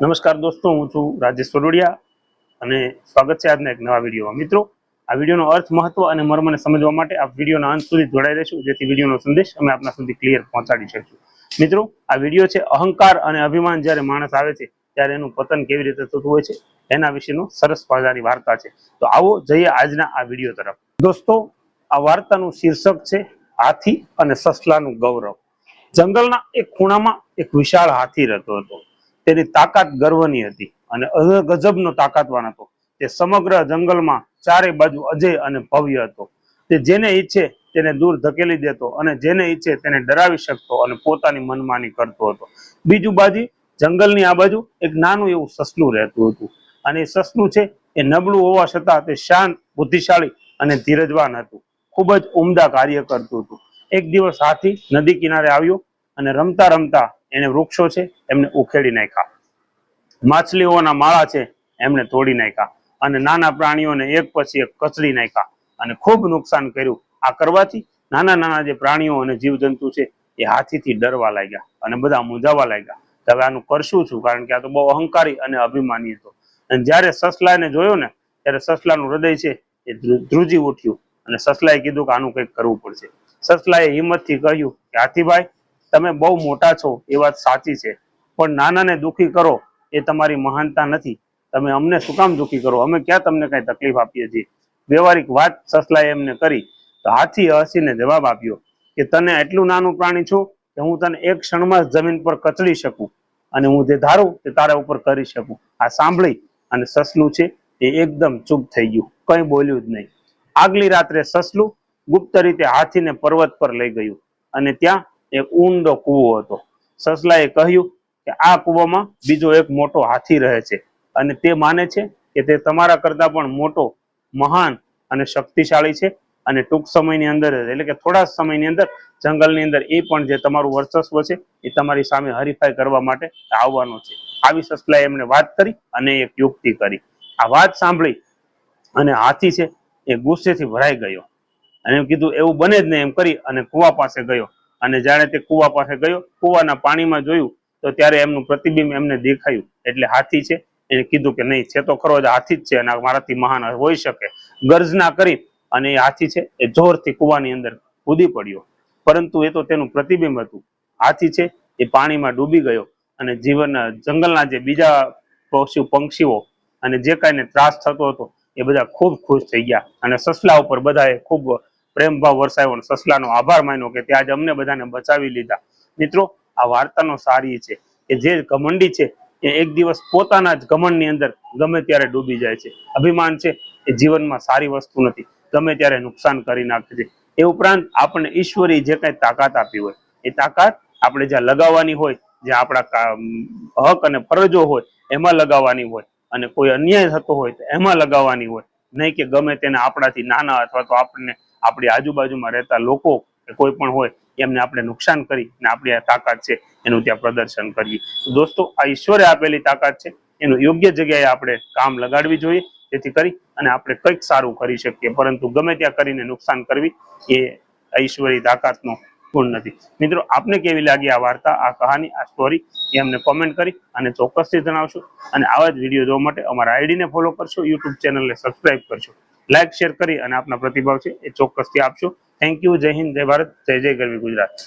નમસ્કાર દોસ્તો, હું છું રાજેશ વડોડિયા અને સ્વાગત છે આજના એક નવા વિડીયોમાં. મિત્રો, આ વિડીયોનો અર્થ મહત્વ અને મર્મને સમજવા માટે આ વિડીયોના અંત સુધી જોડાઈ રહેશું, જેથી વિડીયોનો સંદેશ અમે આપના સુધી ક્લિયર પહોંચાડી શકીશું. મિત્રો, આ વીડિયો છે અહંકાર અને અભિમાન જ્યારે માણસ આવે છે, ત્યારે એનું પતન કેવી રીતે થતું હોય છે, એના વિશેનો સરસ મજાની વાર્તા છે. તો આવો જઈએ આજના આ વીડિયો તરફ. દોસ્તો, આ વાર્તાનું શીર્ષક છે હાથી અને સસલાનું ગૌરવ. જંગલના એક ખૂણામાં એક વિશાળ હાથી રહેતો હતો. તેની તાકાત ગર્વની હતી અને ગજબનો તાકાતવાન હતો. તે સમગ્ર જંગલમાં ચારે બાજુ અજય અને ભવ્ય હતો. તે જેને ઈચ્છે તેને દૂર ધકેલી દેતો અને જેને ઈચ્છે તેને ડરાવી શકતો અને પોતાની મનમાની કરતો હતો. બીજું બાજુ, જંગલની આ બાજુ એક નાનું એવું સસલું રહેતું હતું. અને એ સસલું છે, એ નબળું હોવા છતાં તે શાંત, બુદ્ધિશાળી અને ધીરજવાન હતું. ખૂબ જ ઉમદા કાર્ય કરતું હતું. એક દિવસ હાથી નદી કિનારે આવ્યો અને રમતા રમતા એને વૃક્ષો છે, એમને ઉખેડી નાખ્યા. માછલીઓના માળા છે, એમને તોડી નાખ્યા. અને નાના પ્રાણીઓને એક પછી એક કચડી નાખ્યા. અને ખૂબ નુકસાન કર્યું. આ કરવાથી નાના નાના જે પ્રાણીઓ અને જીવજંતુ છે, એ હાથીથી ડરવા લાગ્યા અને બધા મૂંઝાવા લાગ્યા. હવે આનું કરશું છું કારણ કે આ તો બહુ અહંકારી અને અભિમાની હતો. અને જ્યારે સસલાને જોયો ને, ત્યારે સસલાનું હૃદય છે, એ ધ્રુજી ઉઠ્યું. અને સસલાએ કીધું કે આનું કંઈક કરવું પડશે. સસલાએ હિંમતથી કહ્યું કે, હાથીભાઈ તમે બહુ મોટા છો એ વાત સાચી છે. પણ નાનાને દુખી કરો એ તમારી મહાનતા નથી. તમે અમને શું કામ દુખી કરો? અમે ક્યાં તમને કઈ તકલીફ આપીએ છીએ? વ્યવહારિક વાત સસલાએ એમને કરી, તો હાથી હસીને જવાબ આપ્યો કે, તને એટલું નાનું પ્રાણી છું કે હું તને એક ક્ષણમાં જમીન પર કચડી શકું અને હું જે ધારું તે તારા ઉપર કરી શકું. આ સાંભળી અને સસલું છે એ એકદમ ચૂપ થઈ ગયું. કંઈ બોલ્યું જ નહીં. આગલી રાત્રે સસલું ગુપ્ત રીતે હાથીને પર્વત પર લઈ ગયું અને ત્યાં એક ઊંડો કૂવો હતો. સસલાએ કહ્યું કે આ કૂવામાં બીજો એક મોટો હાથી રહે છે અને તે માને છે કે તે તમારા કરતા પણ મોટો, મહાન અને શક્તિશાળી છે અને ટૂંક સમયની અંદર એટલે કે થોડા સમયની અંદર જંગલની અંદર એ પણ જે તમારું વર્ચસ્વ છે એ તમારી સામે હરીફાઈ કરવા માટે આવવાનો છે. આવી સસલાએ એમને વાત કરી અને એક યુક્તિ કરી. આ વાત સાંભળી અને હાથી છે એ ગુસ્સેથી ભરાઈ ગયો અને એમ કીધું, એવું બને જ નહીં એમ કરી અને કુવા પાસે ગયો. અને જાણે તે કુવા પાસે ગયો. કુવાના પાણીમાં જોયું તો ત્યારે એમનું પ્રતિબિંબ એમને દેખાયું. એટલે હાથી છે. એને કીધું કે નહીં, છે તો ખરો જ હાથી જ છે અને મારાથી મહાન હોઈ શકે. ગર્જના કરી અને એ હાથી છે એ જોરથી કુવાની અંદર કૂદી પડ્યો. પરંતુ એ તો તેનું પ્રતિબિંબ હતું. હાથી છે એ પાણીમાં ડૂબી ગયો અને જીવન જંગલના જે બીજા પશુ પંક્ષીઓ અને જે કાંઈને ત્રાસ થતો હતો એ બધા ખૂબ ખુશ થઈ ગયા. અને સસલા ઉપર બધાએ ખૂબ પ્રેમ વરસાયો સસલાનો આભાર માન્યો કે તે આજે અમને બધાને બચાવી લીધા. મિત્રો, આ વાર્તાનો સારી છે કે જે ઘમંડી છે એ એક દિવસ પોતાના જ ઘમંડની અંદર ગમે ત્યારે ડૂબી જાય છે. અભિમાન છે એ જીવનમાં સારી વસ્તુ નથી. ગમે ત્યારે નુકસાન કરી નાખે છે. એ ઉપરાંત આપણને ઈશ્વરી જે કાંઈ તાકાત આપી હોય, એ તાકાત આપણે જ્યાં લગાવવાની હોય જે આપણા હક અને ફરજો હોય, એમાં લગાવવાની હોય અને કોઈ અન્યાય થતો હોય તો એમાં લગાવવાની હોય. નહીં કે ગમે તેને આપણાથી નાના અથવા તો આપણને આપણી આજુબાજુમાં રહેતા લોકો કોઈ પણ હોય, એમને આપણે નુકસાન કરી અને આપણી આ તાકાત છે એનું ત્યાં પ્રદર્શન કરીએ. દોસ્તો, આ ઈશ્વરે આપેલી તાકાત છે, એનું યોગ્ય જગ્યાએ આપણે કામ લગાડવી જોઈએ, જેથી કરી અને આપણે કંઈક સારું કરી શકીએ. પરંતુ ગમે ત્યાં કરીને નુકસાન કરવી, એ ઈશ્વરી તાકાતનો ગુણ નથી. મિત્રો, આપને કેવી લાગી આ વાર્તા, આ કહાની, આ સ્ટોરી એ અમને કોમેન્ટ કરી અને ચોક્કસથી જણાવશો. અને આવા જ વીડિયો જોવા માટે અમારા આઈડીને ફોલો કરશો યુટ્યુબ ચેનલને સબસ્ક્રાઇબ કરશો. લાઇક શેર કરી અને આપના પ્રતિભાવ છે એ ચોક્કસથી આપશો. થેન્ક યુ જય હિન્દ, જય ભારત, જય જય ગરવી ગુજરાત.